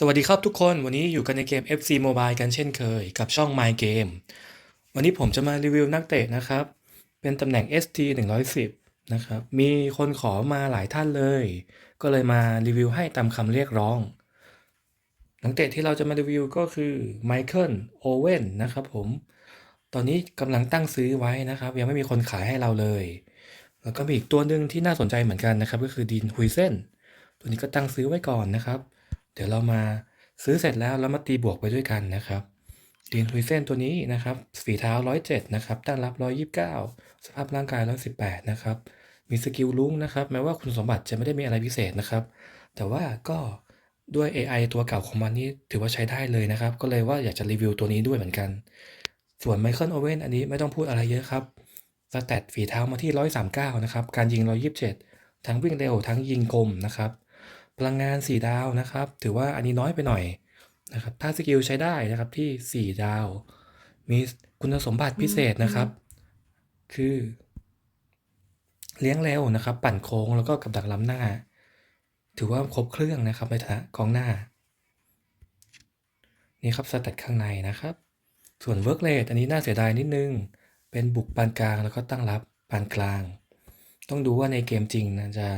สวัสดีครับทุกคนวันนี้อยู่กันในเกม FC Mobile กันเช่นเคย กับช่อง My Game วันนี้ผมจะมารีวิวนักเตะนะครับ เป็นตำแหน่ง ST 110 นะครับ มีคนขอมาหลายท่านเลย ก็เลยมารีวิวให้ตามคำเรียกร้อง นักเตะที่เราจะมารีวิวก็คือไมเคิลโอเว่นนะครับผม ตอนนี้กำลังตั้งซื้อไว้นะครับ ยังไม่มีคนขายให้เราเลย แล้วก็มีอีกตัวหนึ่งที่น่าสนใจเหมือนกันนะครับ ก็คือดีนฮุยเซนตัวนี้ก็ตั้งซื้อไว้ก่อนนะครับ เดี๋ยวเรามาซื้อเสร็จแล้วแล้วมาตีบวกไปด้วยกันนะครับดีนฮุยเซนตัวนี้นะครับฝีเท้า 107 นะครับตั้งรับ 129 สภาพร่างกาย 118 นะครับ มีสกิลลุ้งนะครับ แม้ว่าคุณสมบัติจะไม่ได้มีอะไรพิเศษนะครับ แต่ว่าก็ด้วย AI ตัวเก่าของมันนี่ถือว่าใช้ได้เลยนะครับ ก็เลยว่าอยากจะรีวิวตัวนี้ด้วยเหมือนกัน ส่วนไมเคิลโอเว่นอันนี้ไม่ต้องพูดอะไรเยอะครับสแตทฝีเท้ามาที่ 139 นะครับ การยิง 127 ทั้งวิ่งเร็วทั้งยิงกลมนะครับ พลังงาน 4 ดาวนะครับ ถือว่าอันนี้น้อยไปหน่อยนะครับ ถ้าสกิลใช้ได้นะครับที่ 4 ดาว มีคุณสมบัติพิเศษนะครับ คือ เลี้ยงเร็วนะครับ ปั่นโค้งแล้วก็กับดักล้ำหน้า ถือว่าครบเครื่องนะครับในฐานะกองหน้า นี่ครับสแตทข้างในนะครับ ส่วนเวิร์กเลทอันนี้น่าเสียดายนิดนึง เป็นบุกปานกลางแล้วก็ตั้งรับปานกลาง ต้องดูว่าในเกมจริงนะจะ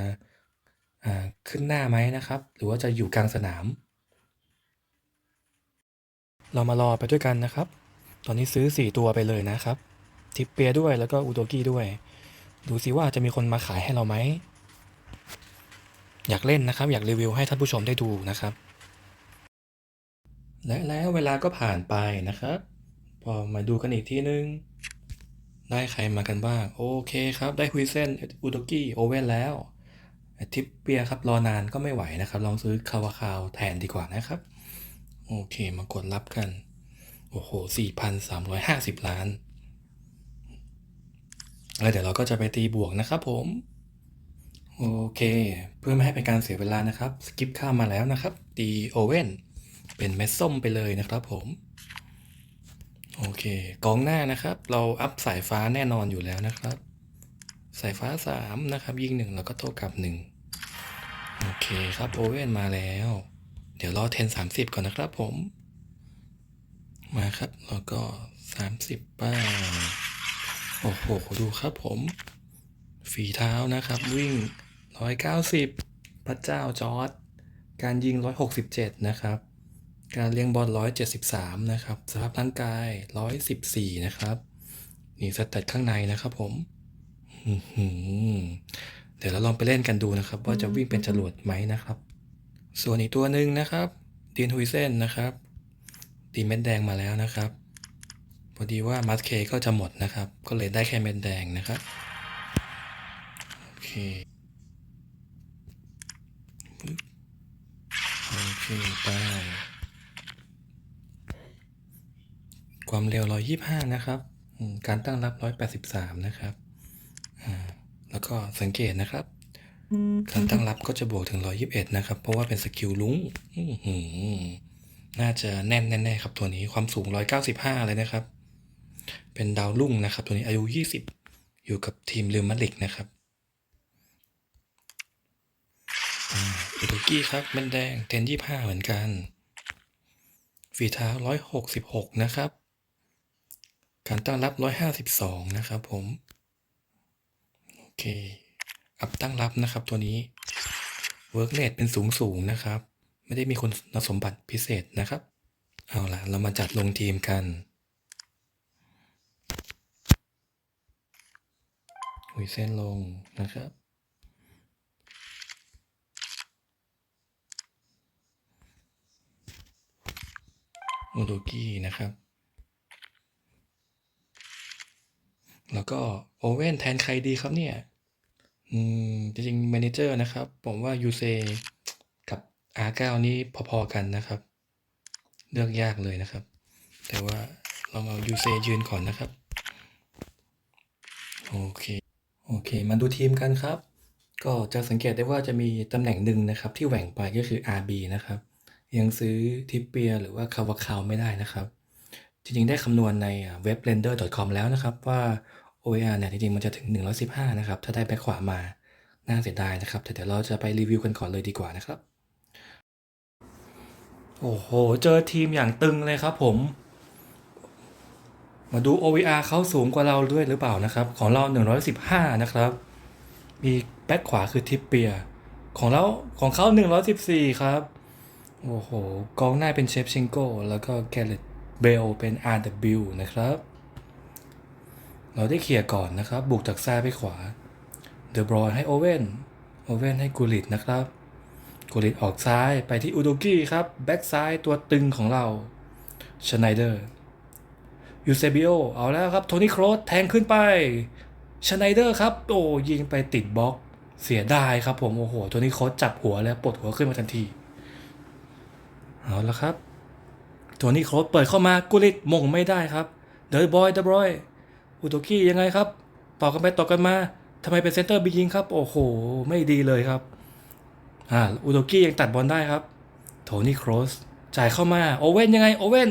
อ่าขึ้นหน้าไหมนะครับ หรือว่าจะอยู่กลางสนาม เรามารอไปด้วยกันนะครับ ตอนนี้ซื้อ 4 ตัวไปเลยนะครับ ทิปเปียด้วยแล้วก็อุโตกี้ด้วย ดูซิว่าจะมีคนมาขายให้เราไหม อยากเล่นนะครับ อยากรีวิวให้ท่านผู้ชมได้ดูนะครับ และแล้วเวลาก็ผ่านไปนะครับ พอมาดูกันอีกทีนึงได้ใครมากันบ้าง โอเคครับ ได้ฮุยเซนอุโตกี้โอเว่นแล้ว ทิปเปียครับรอนานก็ไม่ไหวนะครับ ลองซื้อคาวาคาวแทนดีกว่านะครับ โอเคมากดรับกัน โอ้โห 4,350 ล้าน แล้วเดี๋ยวเราก็จะไปตีบวกนะครับผม โอเค เพื่อไม่ให้เป็นการเสียเวลานะครับ สกิปข้ามมาแล้วนะครับ ตีโอเว่นเป็นเม็ดส้มไปเลยนะครับผม โอเค กองหน้านะครับ เราอัพสายฟ้าแน่นอนอยู่แล้วนะครับ สายฟ้า 3 นะครับ ยิงหนึ่งแล้วก็โต้กลับ 1 โอเคครับโอเว่นมาแล้ว เดี๋ยวรอเทน30ก่อนนะครับผม มาครับแล้วก็30ป้าโอ้โหดูครับผม ฝีเท้านะครับ วิ่ง190พระเจ้าจอร์ดการยิง167นะครับการเลี้ยงบอล173นะครับสภาพร่างกาย114นะครับ นี่สแตทข้างในนะครับผม เดี๋ยวเราลองไปเล่นกันดูนะครับ ว่าจะวิ่งเป็นจรวดไหมนะครับ ส่วนอีกตัวหนึ่งนะครับดีนฮุยเซนนะครับตีเม็ดแดงมาแล้วนะครับพอดีว่ามัสเคก็จะหมดนะครับ ก็เลยได้แค่เม็ดแดงนะครับโอเคโอเคไปความเร็ว 125 นะครับ การตั้งรับ 183 นะครับ แล้วก็สังเกตนะครับการตั้งรับก็จะบวกถึง121นะครับ เพราะว่าเป็นสกิลลุ้งอื้อหือน่าจะแน่นแน่ๆครับตัวนี้ความสูง195เลยนะครับ เป็นดาวรุ่งนะครับ ตัวนี้อายุ20อยู่กับทีมลืมมาดริกนะครับอ่าอุดกี้ครับแมนแดงเทน25เหมือนกัน ฝีเท้า166นะครับ การตั้งรับ152นะครับผมโอ เคอัพตั้งรับนะครับตัวนี้ Work Rate เป็นสูงสูงนะครับ ไม่ได้มีคุณสมบัติพิเศษนะครับ เอาล่ะ เรามาจัดลงทีมกันหุยเส้นลงนะครับโอโดกี้นะครับ แล้วก็โอเว่นแทนใครดีครับเนี่ย อืม จริงๆ m ม n เจอร์นะครับ ผมว่ายูเซกับ R9 นี้พอๆกันนะครับ เลือกยากเลยนะครับ แต่ว่าลองเอายูเซยืนก่อนนะครับ โอเค โอเค มาดูทีมกันครับ ก็จะสังเกตได้ว่าจะมีตำแหน่งหนึ่งนะครับ ที่แหว่งไปก็คือ RB นะครับ ยังซื้อทิปเปียหรือว่าคาวาคาวไม่ได้นะครับ จริงๆ ได้คำนวณในเว็บ render.com แล้วนะครับว่า OAR เนี่ยจริงๆ มันจะถึง 115 นะครับ ถ้าได้แบ็คขวามา น่าเสียดายนะครับ แต่เดี๋ยวเราจะไปรีวิวกันก่อนเลยดีกว่านะครับ โอ้โห เจอทีมอย่างตึงเลยครับผม มาดู OVR เขาสูงกว่าเราด้วยหรือเปล่านะครับ ของเรา 115 นะครับ มีแบ็คขวาคือทิปเปีย ของเราของเขา114 ครับ โอ้โห กองหน้าเป็นเชฟชิงโก้แล้วก็แกเรต เบลเป็น RW นะครับ เราได้เคลียร์ก่อนนะครับ บุกจากซ้ายไปขวา เดอบรอยให้โอเว่น โอเว่นให้กูริตนะครับ กูริตออกซ้ายไปที่อุดกี้ครับ แบ็กซ้ายตัวตึงของเราชไนเดอร์ยูเซบิโอเอาแล้วครับ โทนี่โครสแทงขึ้นไปชไนเดอร์ครับ โอ้ยิงไปติดบล็อก เสียดายครับผม โอ้โห โทนี่โครสจับหัวแล้วปลดหัวขึ้นมาทันที เอาละครับ โทนี่โครสเปิดเข้ามากุลิตมงไม่ได้ครับ เดอะบอยเดอะบอยอุโตกี้ยังไงครับ ต่อกันไปต่อกันมาทำไมเป็นเซนเตอร์บียิงครับ โอ้โห ไม่ดีเลยครับอ่าอุโตกี้ยังตัดบอลได้ครับ โทนี่โครสจ่ายเข้ามา โอเว่นยังไง โอเว่น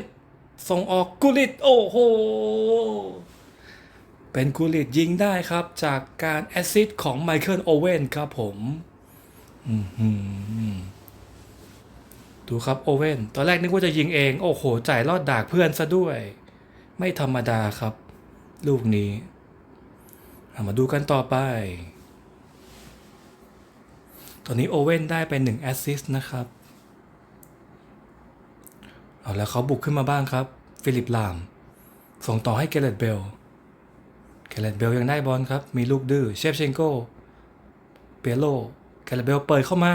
ส่งออกกุลิต โอ้โห เป็นกุลิตยิงได้ครับ จากการแอสซิสต์ของไมเคิลโอเว่นครับผม อือหือ ดูครับโอเว่นตอนแรกนึกว่าจะยิงเอง โอ้โหจ่ายลอดดากเพื่อนซะด้วย ไม่ธรรมดาครับ ลูกนี้ามาดูกันต่อไป ตอนนี้โอเว่นได้ไปหนึ่งแอสซิสต์นะครับ เอาแล้วเขาบุกขึ้นมาบ้างครับ ฟิลิปลาม ส่งต่อให้เกเรตเบล เกเรตเบลยังได้บอลครับ มีลูกดื้อเชฟเชนโก เปียโล เกเรตเบลเปิดเข้ามา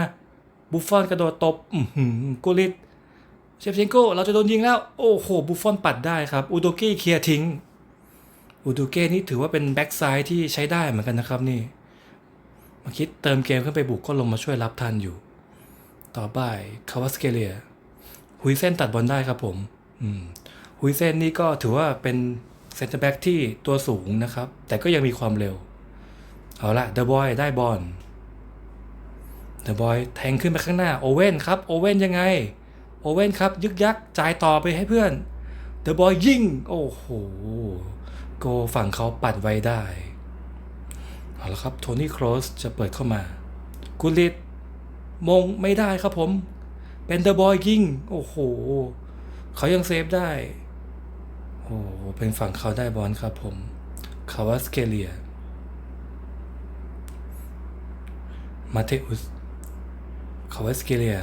บุฟฟอนกระโดดตบอือหือกูลิตเชฟเชนโกเราจะโดนยิงแล้ว โอ้โห บุฟฟอนปัดได้ครับอูโดกี้เคลียร์ทิ้งอูโดเก้นี่ถือว่าเป็นแบ็กซ้ายที่ใช้ได้เหมือนกันนะครับนี่ มาคิดเติมเกมขึ้นไปบุกก็ลงมาช่วยรับทันอยู่ ต่อไปคาวาสเกเลียฮุยเซนตัดบอลได้ครับผมอืมฮุยเซนนี่ก็ถือว่าเป็นเซนเตอร์แบ็กที่ตัวสูงนะครับ แต่ก็ยังมีความเร็ว เอาละเดอะบอยได้บอล เดอะบอยแทงขึ้นไปข้างหน้าโอเว่นครับโอเว่นยังไง โอเว่นครับ ยึกยักจ่ายต่อไปให้เพื่อนเดอะบอยยิงโอ้โหโกฝั่งเขาปัดไว้ได้เอาละครับโทนี่ครอสจะเปิดเข้ามากุลิตมงไม่ได้ครับผม เป็นเดอะบอยยิงโอ้โหเขายังเซฟได้โอ้โหเป็นฝั่งเขาได้บอลครับผมคาวาสเกเลียมาเทอุส คาวาสเกเลีย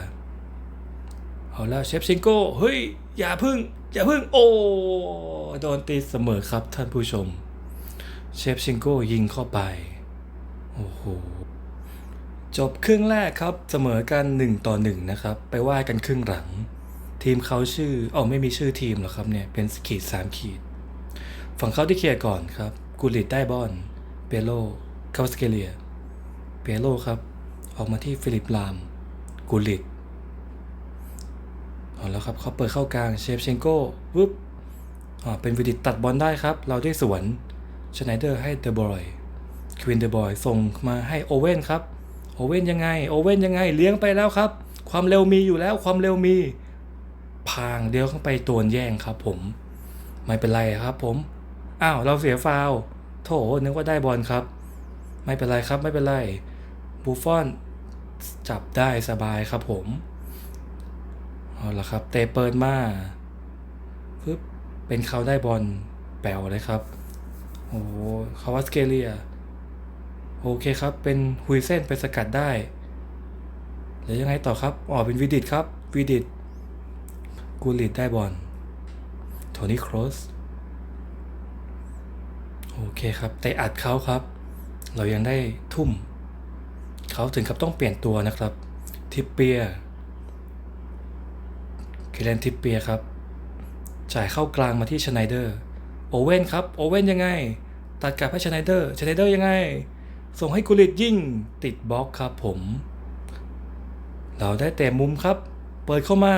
เอาแล้วเชฟชิงโก้เฮ้ย อย่าพึ่ง อย่าพึ่ง โอ้โดนตีเสมอครับท่านผู้ชม เชฟชิงโก้ยิงเข้าไป โอ้โห จบครึ่งแรกครับเสมอกัน1ต่อ1นะครับ ไปว่ากันครึ่งหลัง ทีมเขาชื่อเออไม่มีชื่อทีมหรอกครับเนี่ย เป็นขีด3ขีด ฝั่งเขาที่เคลียร์ก่อนครับกูลิตได้บอลเปโลคาสเกเลีย เปโลครับ ออกมาที่ฟิลิปลาม กูลิตเอาแล้วครับเขาเปิดเข้ากลางเชฟเชนโก้ปุ๊บอ๋อเป็นวิดิตตัดบอลได้ครับ เราได้สวนชไนเดอร์ให้เดอะบอยควินเดอะบอยส่งมาให้โอเว่นครับโอเว่นยังไง โอเว่นยังไงเลี้ยงไปแล้วครับ ความเร็วมีอยู่แล้วความเร็วมีพางเดียวเข้าไปตัวนแย่งครับ ผม ไม่เป็นไรครับ ผมอ้าวเราเสียฟาวโถนึกว่าได้บอลครับ ไม่เป็นไรครับไม่เป็นไรบูฟอน จับได้สบายครับผม เอาละครับ เตะเปิดมาปึ๊บเป็นเขาได้บอลแปลวเลยครับ โอ้โหคาวาสเกเลีย โอเคครับ เป็นฮุยเซนไปสกัดได้ แล้วยังไงต่อครับ อ๋อ เป็นวิดิตครับ วิดิตกูลิดได้บอล โทนี่ครอส โอเคครับแต่อัดเขาครับ เรายังได้ทุ่ม เขาถึงกับต้องเปลี่ยนตัวนะครับ ทิปเปียเคเลนทิปเปียครับ จ่ายเข้ากลางมาที่ชไนเดอร์ โอเว่นครับ โอเว่นยังไง ตัดกลับให้ชไนเดอร์ชไนเดอร์ยังไง ส่งให้กุลิตยิงติดบล็อกครับผม เราได้เตะมุมครับ เปิดเข้ามา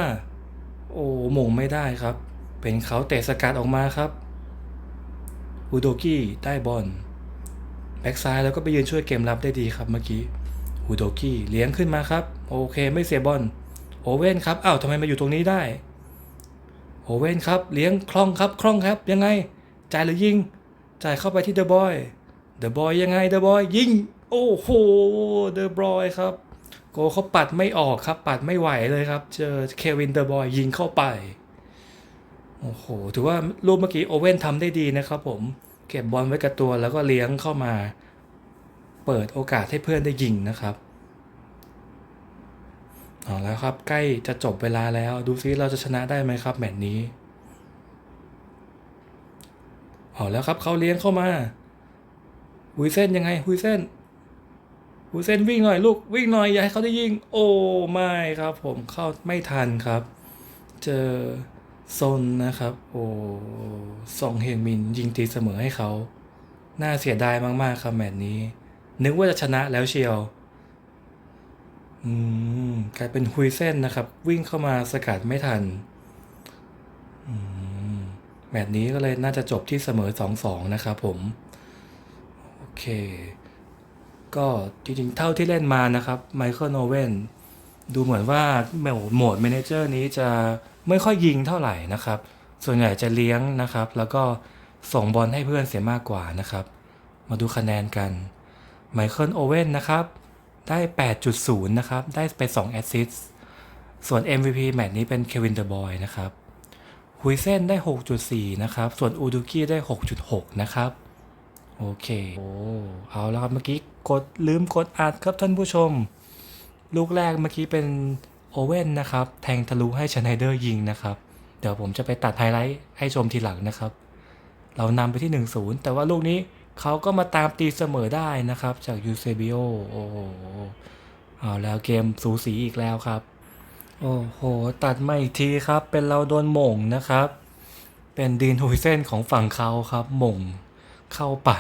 โอ้หมงไม่ได้ครับ เป็นเขาเตะสกัดออกมาครับ อุโดกี้ได้บอลแบ็กซ้ายแล้วก็ไปยืนช่วยเกมรับได้ดีครับเมื่อกี้ อุโดกี้เลี้ยงขึ้นมาครับ โอเคไม่เสียบอลโอเว่นครับอ้าวทำไมมาอยู่ตรงนี้ได้โอเว่นครับ เลี้ยงคล่องครับคล่องครับ ยังไง จ่ายหรือยิง จ่ายเข้าไปที่เดอะบอยเดอะบอยยังไงเดอะบอยยิง โอ้โหเดอะบอยครับ โกเขาปัดไม่ออกครับ ปัดไม่ไหวเลยครับ เจอเควินเดอร์บอยยิงเข้าไป โอ้โห ถือว่ารูปเมื่อกี้โอเว่นทำได้ดีนะครับผม เก็บบอลไว้กับตัวแล้วก็เลี้ยงเข้ามา เปิดโอกาสให้เพื่อนได้ยิงนะครับเอาแล้วครับใกล้จะจบเวลาแล้วดูซิเราจะชนะได้ไหมครับแมตช์นี้เอาแล้วครับเขาเลี้ยงเข้ามาหุยเส้นยังไงหุยเส้นหุยเส้นวิ่งหน่อยลูกวิ่งหน่อยอย่าให้เขาได้ยิง โอ้ไม่ครับผมเข้าไม่ทันครับ เจอซนนะครับ โอ้ซองเฮยมินยิงตีเสมอให้เขาน่าเสียดายมาก ๆ ครับแมตช์นี้ นึกว่าจะชนะแล้วเชียวอืมกลายเป็นฮุยเส้นนะครับ วิ่งเข้ามาสกัดไม่ทันอืมแมตช์นี้ก็เลยน่าจะจบที่เสมอ2-2นะครับผม โอเค ก็จริงๆ เท่าที่เล่นมานะครับไมเคิลโนเวนดูเหมือนว่าโหมดเมนเจอร์นี้จะไม่ค่อยยิงเท่าไหร่นะครับ ส่วนใหญ่จะเลี้ยงนะครับ แล้วก็ส่งบอลให้เพื่อนเสียมากกว่านะครับ มาดูคะแนนกัน ไมเคิลโอเว่นนะครับ ได้ 8.0 นะครับ ได้ไป2แอสซิสต์ส่วน MVP แมตช์นี้เป็นเควินเดอร์บอยนะครับฮุยเซนได้ 6.4 นะครับ ส่วนอูดุกี้ได้ 6.6 นะครับ โอเค โอ้ เอาแล้วครับ เมื่อกี้กดลืมกดอัดครับท่านผู้ชม ลูกแรกเมื่อกี้เป็นโอเว่นนะครับ แทงทะลุให้ชไนเดอร์ยิงนะครับ เดี๋ยวผมจะไปตัดไฮไลท์ให้ชมทีหลังนะครับ เรานำไปที่ 1-0 แต่ว่าลูกนี้ เขาก็มาตามตีเสมอได้นะครับจากยูเซบิโอโอ้โหเอาแล้วเกมสูสีอีกแล้วครับ โอ้โห ตัดมาอีกทีครับ เป็นเราโดนหม่งนะครับ เป็นดีนฮุยเซนของฝั่งเขาครับหม่งเข้าไป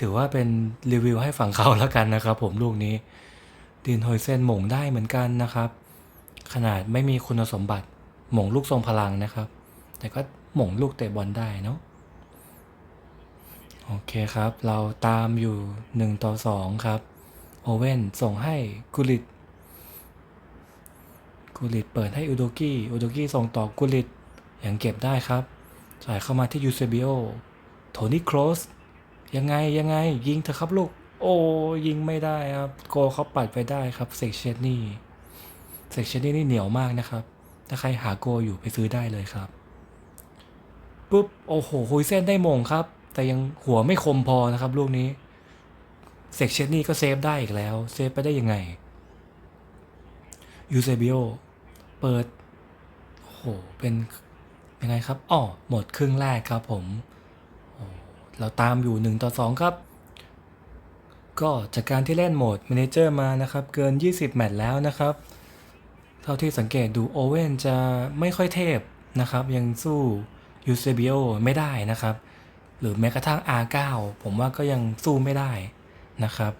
ถือว่าเป็นรีวิวให้ฝั่งเขาแล้วกันนะครับ ผมลูกนี้ดีนฮุยเซนหม่งได้เหมือนกันนะครับ ขนาดไม่มีคุณสมบัติหม่งลูกทรงพลังนะครับ แต่ก็หม่งลูกเตะบอลได้เนาะ โอเคครับ เราตามอยู่ 1 ต่อ 2 ครับ โอเว่นส่งให้กุลิต กุลิตเปิดให้อุโดกี้อุโดกี้ส่งต่อกุลิตยังเก็บได้ครับ จ่ายเข้ามาที่ยูเซบิโอ โทนี่ครอสยังไงยังไงยิงเถอะครับลูก โอ้ยิงไม่ได้ครับ โกเขาปัดไปได้ครับเซกเชนนี่เซกเชนนี่นี่เหนียวมากนะครับ ถ้าใครหาโกอยู่ไปซื้อได้เลยครับ ปุ๊บ โอ้โหฮุยเส้นได้มงครับ แต่ยังหัวไม่คมพอนะครับลูกนี้เซกเชนนี่ก็เซฟได้อีกแล้ว เซฟไปได้ยังไงยูเซบิโอเปิดโอ้โหเป็นยังไงครับอ๋อหมดครึ่งแรกครับผมเราตามอยู่ 1 ต่อ 2 ครับ ก็จากการที่เล่นโหมด m ม n เจอร์มานะครับ เกิน 20 แมตช์แล้วนะครับ เท่าที่สังเกตดูโอเว่นจะไม่ค่อยเทพนะครับ ยังสู้ยูเซบิโอไม่ได้นะครับ หรือแม้กระทั่ง R9 ผมว่าก็ยังสู้ไม่ได้นะครับ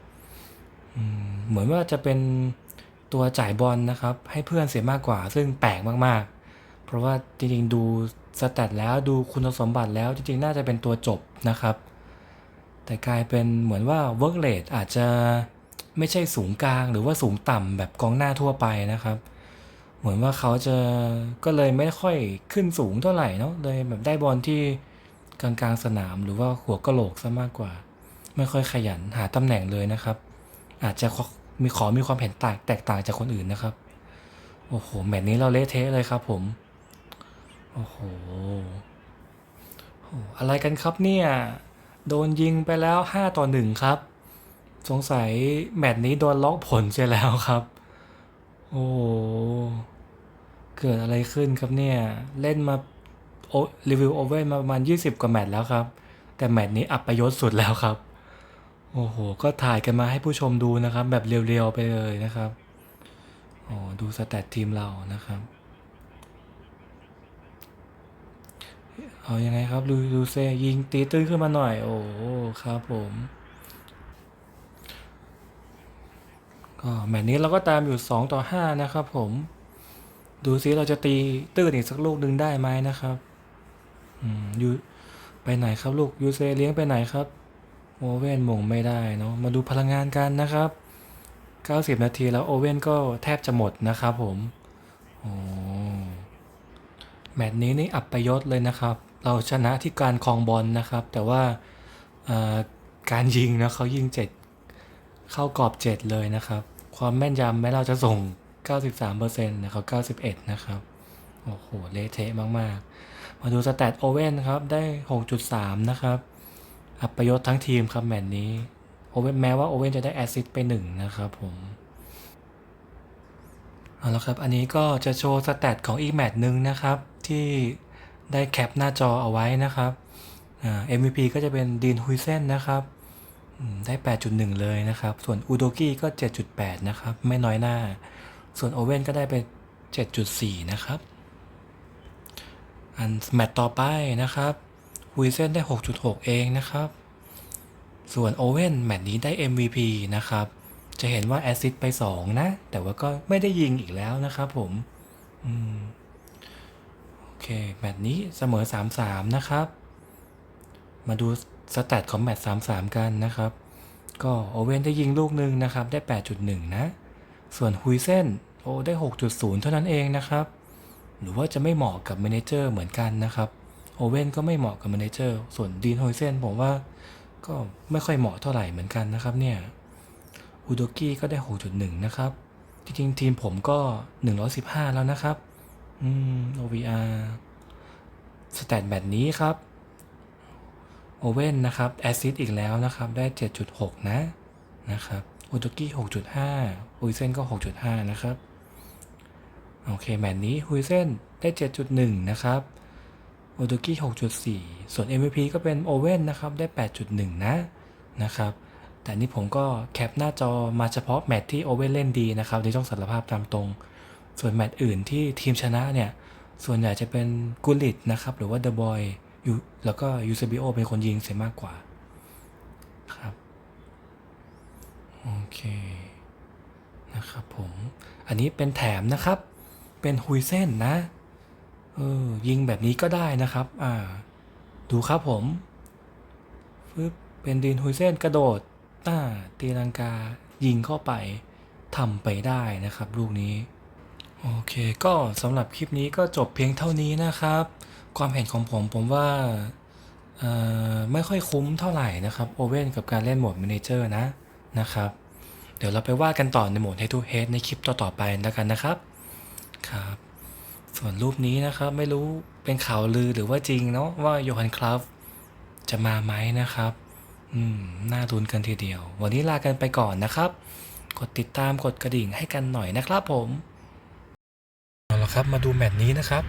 เหมือนว่าจะเป็นตัวจ่ายบอลนะครับ ให้เพื่อนเสียมากกว่า ซึ่งแปลกมากๆ เพราะว่าจริงๆดูสแตทแล้วดูคุณสมบัติแล้วจริงๆ น่าจะเป็นตัวจบนะครับ แต่กลายเป็นเหมือนว่าเวิร์กเลดอาจจะไม่ใช่สูงกลางหรือว่าสูงต่ำแบบกองหน้าทั่วไปนะครับ เหมือนว่าเขาจะก็เลยไม่ค่อยขึ้นสูงเท่าไหร่เนาะเลยแบบได้บอลที่ กลางๆสนามหรือว่าหัวกะโหลกซะมากกว่า ไม่ค่อยขยันหาตำแหน่งเลยนะครับ อาจจะมีขอมีความเห็นแตกแตกต่างจากคนอื่นนะครับ โอ้โหแมตช์นี้เราเละเทะเลยครับ ผม โอ้โหอะไรกันครับเนี่ย โดนยิงไปแล้ว 5 ต่อ 1 ครับ สงสัยแมตช์นี้โดนล็อกผลเสียแล้วครับ โอ้เกิดอะไรขึ้นครับเนี่ย เล่นมา รีวิวโอเว่นมาประมาณ 20 กว่าแมตช์แล้วครับ แต่แมตช์นี้อับประยศสุดแล้วครับ โอ้โห ก็ถ่ายกันมาให้ผู้ชมดูนะครับ แบบเรียวๆไปเลยนะครับโอ้ดูสแตททีมเรานะครับเอาอยังไงครับลูลูเซยิงตีตื้นขึ้นมาหน่อย โอ้ครับผมก็แมตช์นี้เราก็ตามอยู่ 2 ต่อ 5 นะครับผม ดูซิเราจะตีตื้นอีกสักลูกหนึ่งได้ไหมนะครับ อืมยูไปไหนครับลูกยูเซเลี้ยงไปไหนครับโอเว่นมงไม่ได้เนาะมาดูพลังงานกันนะครับ 90 นาทีแล้วโอเว่นก็แทบจะหมดนะครับผมโอ้แมตช์นี้นี่อับประยศเลยนะครับ เราชนะที่การคองบอลนะครับ แต่ว่าการยิงนะเขายิงเจ็ดเข้ากรอบเจ็ดเลยนะครับ ความแม่นยำแม้เราจะส่ง 93%นะเขา91 นะครับ โอ้โห เละเทะมาก ๆ มาดูสแตทโอเว่นครับได้ 6.3 นะครับอัปยศทั้งทีมครับแมตช์นี้โอเว่นแม้ว่าโอเว่นจะได้แอสซิสต์ไป 1 นะครับผมเอาละครับ อันนี้ก็จะโชว์สแตทของอีกแมตช์หนึ่งนะครับ ที่ได้แคปหน้าจอเอาไว้นะครับอ่า MVP ก็จะเป็นดีนฮุยเซนนะครับ ได้ 8.1 เลยนะครับ ส่วนอูโดกี้ก็ 7.8 นะครับ ไม่น้อยหน้า ส่วนโอเว่นก็ได้ไป7.4 นะครับ อันแมตต์ต่อไปนะครับฮุยเซนได้ 6.6 เองนะครับ ส่วนโอเว่นแมตช์นี้ได้ MVP นะครับ จะเห็นว่าแอซิสต์ไป 2 นะ แต่ว่าก็ไม่ได้ยิงอีกแล้วนะครับผมอืมโอเค แมตช์นี้เสมอ 3-3 นะครับ มาดูสแตทของแมตช์3-3 กันนะครับ ก็โอเว่นได้ยิงลูกหนึ่งนะครับ ได้ 8.1 นะ ส่วนฮุยเซนโอ้ได้ 6.0 เท่านั้นเองนะครับ หรือว่าจะไม่เหมาะกับ m ม n นเจอร์เหมือนกันนะครับโอเว่นก็ไม่เหมาะกับ m ม n นเจอร์ส่วนดีนโฮยเซนผมว่าก็ไม่ค่อยเหมาะเท่าไหร่เหมือนกันนะครับเนี่ยอูโดกี้ก็ได้ 6.1 นะครับ จริงๆ ทีมผมก็ 115 แล้วนะครับ อืม OVR สแตทแบบนี้ครับ โอเว่นนะครับแอซิดอีกแล้วนะครับ ได้ 7.6 นะ นะครับอูโดกี้ 6.5ฮุยเซนก็ 6.5 นะครับ โอเค แมตช์นี้ฮุยเซนได้ 7.1 นะครับโอูโดกี้6.4 ส่วน MVP ก็เป็นโอเว่นนะครับ ได้ 8.1 นะนะครับ แต่นี่ผมก็แคปหน้าจอมาเฉพาะแมตช์ที่โอเว่นเล่นดีนะครับที่ต้องสารภาพตามตรง ส่วนแมตช์อื่นที่ทีมชนะเนี่ย ส่วนใหญ่จะเป็นกุลิตนะครับ หรือว่าเดอะบอยยูแล้วก็ยูซบิโอเป็นคนยิงเสียมากกว่าครับโอเคนะครับผม อันนี้เป็นแถมนะครับ เป็นฮุยเซนนะ เออ ยิงแบบนี้ก็ได้นะครับ อ่า ดูครับผมฟึบเป็นดีนฮุยเซนกระโดดอ่าตีลังกา ยิงเข้าไปทำไปได้นะครับลูกนี้ โอเค ก็สำหรับคลิปนี้ก็จบเพียงเท่านี้นะครับ ความเห็นของผมผมว่าไม่ค่อยคุ้มเท่าไหร่นะครับโอเว่นกับการเล่นโหมดม n นเจอร์นะนะครับ เดี๋ยวเราไปว่ากันต่อในโหมด Head to Head ในคลิปต่อๆไปแล้วกันนะครับ ครับ ส่วนรูปนี้นะครับไม่รู้เป็นข่าวลือหรือว่าจริงเนาะว่าโยฮันคลัฟจะมาไหมนะครับ อืม น่าลุ้นกันทีเดียว วันนี้ลากันไปก่อนนะครับ กดติดตามกดกระดิ่งให้กันหน่อยนะครับผมเอาละครับมาดูแมตช์นี้นะครับ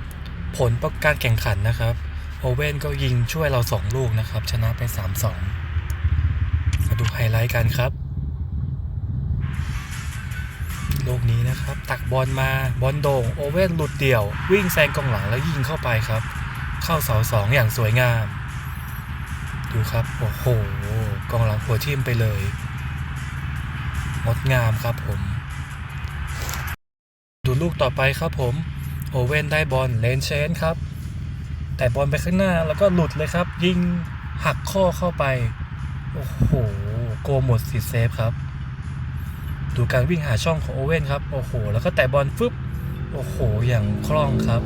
ผลประการแข่งขันนะครับ โอเว่นก็ยิงช่วยเรา 2 ลูกนะครับ ชนะไป 3-2 มาดูไฮไลท์กันครับ ลูกนี้นะครับ ตักบอลมาบอลโด่งโอเว่นหลุดเดี่ยว วิ่งแซงกองหลังแล้วยิงเข้าไปครับ เข้าเสาสองอย่างสวยงาม ดูครับ โอ้โหกองหลังหัวทิ่มไปเลยงดงามครับผม ดูลูกต่อไปครับผมโอเว่นได้บอลเลนเชนครับ แต่บอลไปข้างหน้าแล้วก็หลุดเลยครับ ยิงหักข้อเข้าไป โอ้โห โกหมดสิทธิ์เซฟครับ ดูการวิ่งหาช่องของโอเว่นครับ โอ้โห แล้วก็แต่บอลฟึบ โอ้โห อย่างคล่องครับ